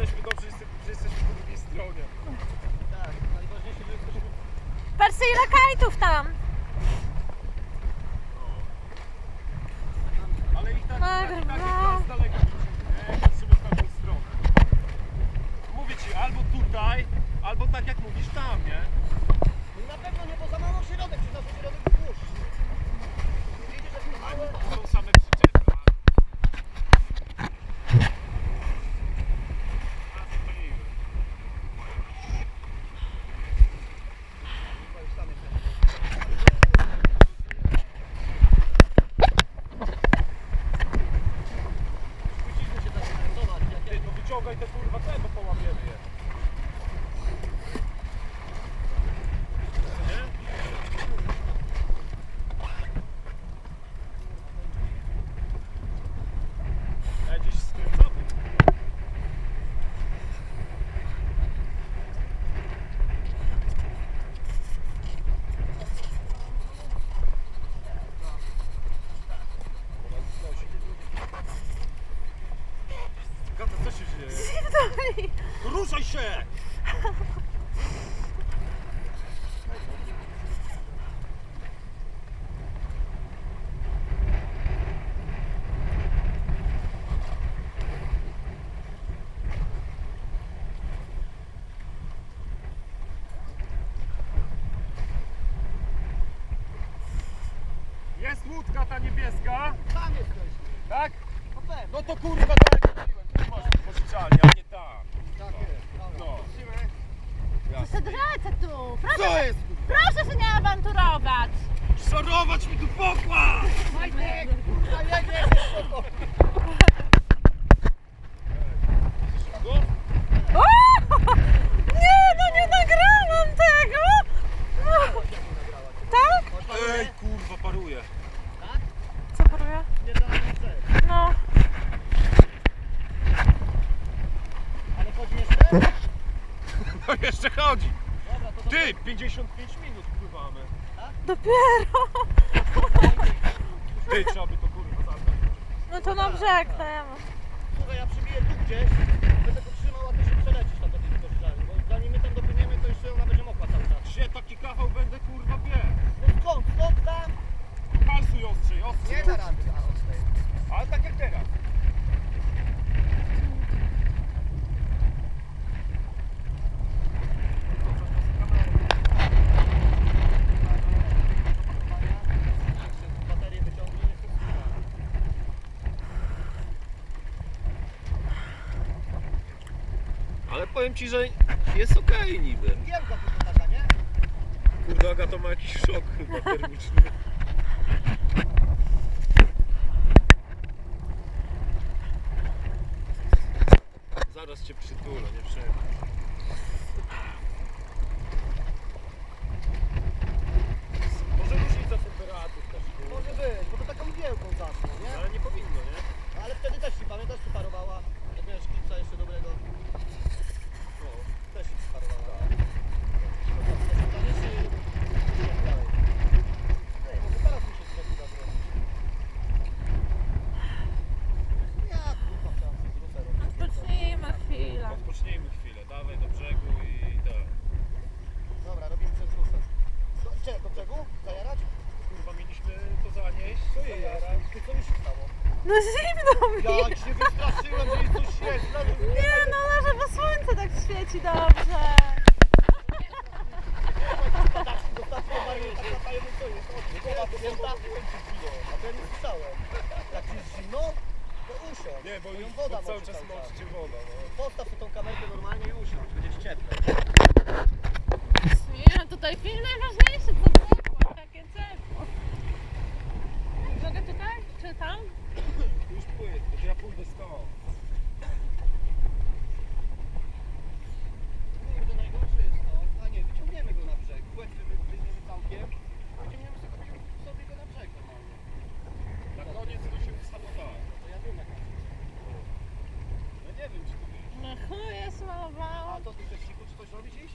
jesteśmy dobrzy, że jesteśmy po drugiej stronie. Tak, najważniejsze, że jesteśmy... Patrzcie ile kajtów tam. Ale ich tak, tak, tak, tak, z daleka nie? Patrzymy w tamtą stronę. Mówię ci, albo tutaj, albo tak jak mówisz tam, nie? No na pewno nie, bo za mało środek, czy zawsze środek był dłuższy. Widzisz, że to małe... Są same przyczepy. a- A, spaliły. Chyba już same się. Spójrzmy się teraz, zobacz, Ty, jakie... to wyciągaj te kurwa te, bo połamiemy je. Co nie? Ja gdzieś skręcamy. Gata, co się dzieje? Ruszaj się! Jest łódka ta niebieska, Tam jesteśmy. tak? No pewnie. No to kurwa tak pożyczalnię, a nie tam. Tak. No. Drzecie tu. Proszę, Co jest? proszę się nie awanturować. Szorować mi tu pokład! Majtek, jedziesz! Go? O! Nie, no nie nagrałam tego. No. Tak? Ej, kurwa, paruje. Co paruje? Nie dam nic. No. Ale chodzi jeszcze? No jeszcze chodzi. Dobra, to to... Ty, 55 minut pływamy. Dopiero. Ty, trzeba by to kurwa zabrać. No to na brzeg dajemy. Słuchaj, ja przybiję tu gdzieś, będę go trzymał, a ty się przelecisz tam do tej wykorzystania, bo zanim my tam dopłyniemy, to jeszcze ona będzie mokła cały czas. Się taki kawał będę kurwa biegł. No skąd? Stąd tam? Palsuj ostrzej, ostrzej. Nie da rady, a odstaje. Ale tak jak teraz. Baterię wyciągnij, nie wszystko. Ale powiem ci, że jest okej niby. Tylko taka, nie? Kurde, Agata ma jakiś szok chyba termiczny. Zaraz cię przytulę, nie przejmuj. Może różnica temperatów też. kurwa. Może być, bo to taką wielką zasną, nie? Ale nie powinno, nie? Ale wtedy też ci pamiętasz, czy parowała? Jak miałeś klipsa jeszcze dobrego. No, też ci parowała. Ej, może teraz mi się zrobi da zrobić. Ja kurwa chciałem sobie z ruferą. Odpocznijmy chwilę. Odpocznijmy chwilę, dawaj do brzegu i tak. Dobra, robimy przez rufer. Co, Gdzie, do brzegu? Zajarać? Kurwa, mieliśmy to zanieść, co je Zajarać. Ty co mi się stało? No zimno mi. Jak się wystraszyłem, że jest coś świeżo. Nie no, ale bo słońce tak świeci dobrze. Nie słyszałem. Jak jest zimno, to usiądź. Nie, bo ją już woda cały czas cały czas. moczy cię woda, no. Postaw sobie tą kamerkę normalnie i usiądź, będzie ci ciepło. Nie, tutaj film najważniejszy, co ciepło, takie ciepło. Mogę tutaj? Czy tam? Już płyń, to ja pójdę stąd. Kurde, najgorsze jest to, a nie, wyciągniemy go na brzeg. Płet wy- wyjmiemy całkiem, wyciągniemy sobie, sobie go na brzeg normalnie. Na koniec to się ustało tak. To ja wiem jak No nie wiem, czy to wiesz. No chuje słowa. A to ty chcesz cichu, czy coś robić iść?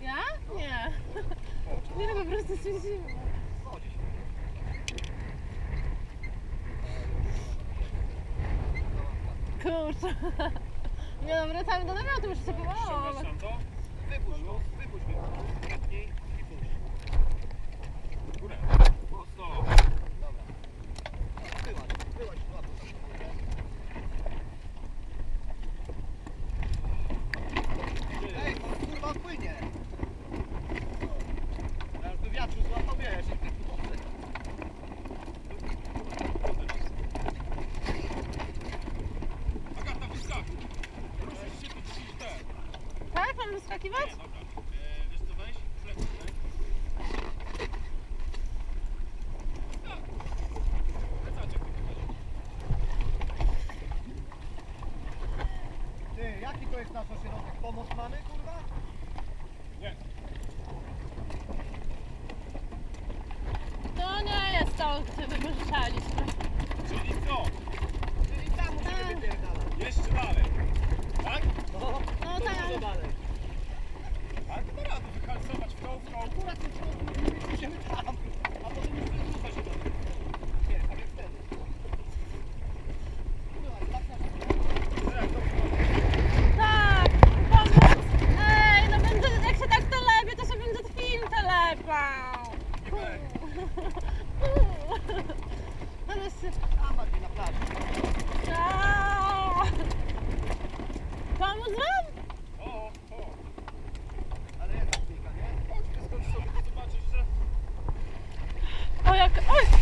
Ja? Nie. No po prostu się się. Kurczę. Nie no, wracamy do namiotu, już Ściągasz pomału. tam to? Wypuść go, wypuść go. Wypnij i puść. Górę. Mocno. Dobra. Wyłaź, wyłaź, złap go tam. Ej, to kurwa płynie. Teraz by wiatru złapał, wiesz. Agata, wyskakuj. Ruszysz się, to ci te. Tak, mam wyskakiwać? Nie, dobra. E, wiesz co, weź? Flex, weź. Tak. Plecaczek tylko weź. Ty, jaki to jest nasz ośrodek? Pomoc mamy, kurwa?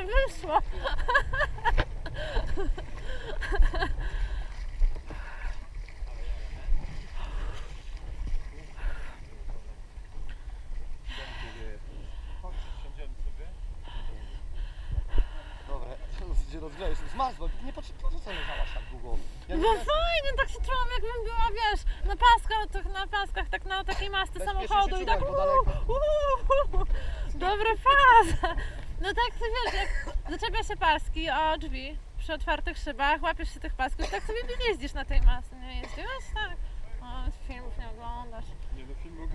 nie wyszło. Chodź, siądziemy sobie. Dobra, się rozgrzejesz, zmarzło, nie potrzeba, po co leżałaś tak długo? Ja Bo nie- fajnie, tak się czułam jakbym była, wiesz, na paskach, tych, na paskach, tak na takiej masce Bezpiecznie samochodu i tak czułaś, bo daleko. uuu, Dobra faza. No tak sobie wiesz, jak zaczepia się paski o drzwi przy otwartych szybach, łapiesz się tych pasków, tak sobie jeździsz na tej masce, nie jeździłeś? Tak. O, filmów nie oglądasz. Nie no, film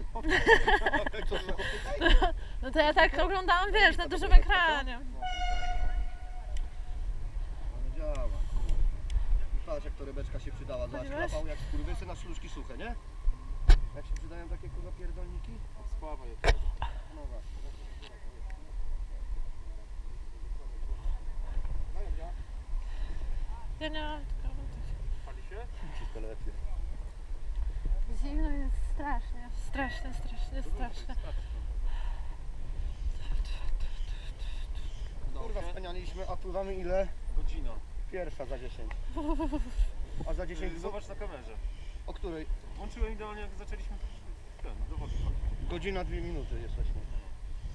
tylko tutaj? No to ja tak oglądałam, wiesz, na dużym ekranie. Działa, kurde. I patrz jak to rybeczka się przydała, zobacz, klapał jak skurwysy na szluczki suche, nie? Jak się przydają takie kurwa pierdolniki? Sława jest. No właśnie. No jak działa? Ja nie mam tylko Pali się? Wszystko lepiej. Zimno jest strasznie, strasznie, strasznie, strasznie. Kurwa wspanialiśmy, a pływamy ile? Godzina. Pierwsza za 10. A za 10 Zobacz na kamerze. O której? Włączyłem idealnie jak zaczęliśmy ten, do wody. Godzina, dwie minuty jesteśmy.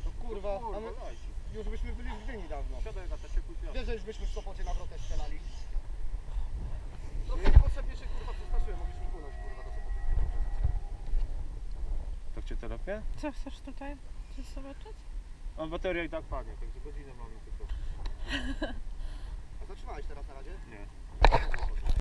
To kurwa, a my już byśmy byli w Gdyni dawno. Siadaj Agata, ciepły piasek. Wiesz, że już byśmy w Sopocie na wrotę strzelali? To niepotrzebnie się kurwa przestraszyłem, mogliśmy płynąć kurwa do Sopotu. Telepie? Co chcesz tutaj? Chcesz zobaczyć? A bateria i tak padnie, także godzinę mamy tylko. A zatrzymałeś teraz na razie? Nie.